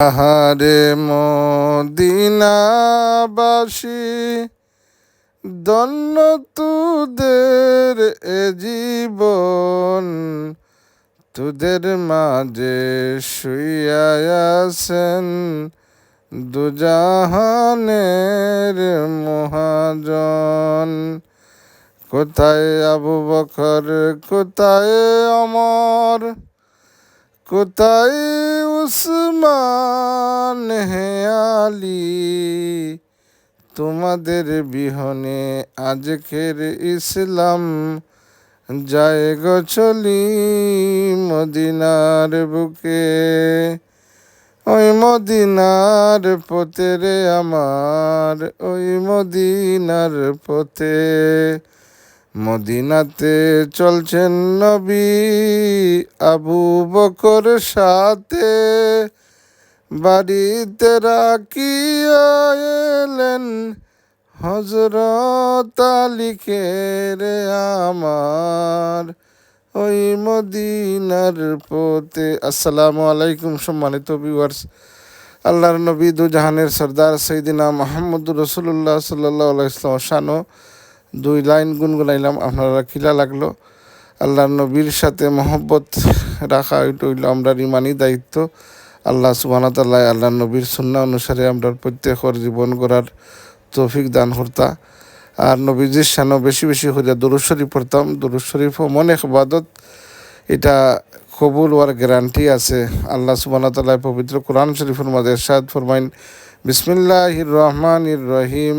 আহারে মদিনাবাসী দন্য তুদের এ জীবন। তুদের মাঝে শুইয়াছেন দুজাহানের মহাজন। কোথায় আবু বকর, কোথায় অমর, কোথায় উসমান হে আলী, তোমাদের বিহনে আজকের ইসলাম যায় চলি মদিনার বুকে। ওই মদিনার পথে রে আমার, ওই মদিনার পথে। মদিনাতে চলছেন নবী আবু বকর সাথে। বাড়িতে রাখিয়া এলেন হজরত আলীকে রে আমার। ওই মদিনার পথে আসসালামু আলাইকুম সম্মানিত ভিউয়ার্স আল্লাহর নবী দু জাহানের সর্দার সৈদিনা মাহমুদুর রসুল্লাহ সাল্লাহ ইসলাম শানো দুই লাইন গুনগুনাইলাম, আপনারা খিলা লাগল? আল্লাহ নবীর সাথে মহব্বত রাখা এটা হইল আমরা ইমানি দায়িত্ব। আল্লাহ সুবাহতাল্লাহ আল্লাহ নবীর সুন্না অনুসারে আমরা প্রত্যেকের জীবন গড়ার তৌফিক দান করতা। আর নবীজির সানো বেশি বেশি হইয়া দুরুদ শরীফ পড়তাম। দুরুদ শরীফ মনে বাদত এটা কবুল হওয়ার গ্যারান্টি আছে। আল্লাহ সুবাহতাল্লাহ পবিত্র কোরআন শরীফের মাঝে এরশাদ ফরমাইন, বিসমিল্লাহির রহমানির রহিম।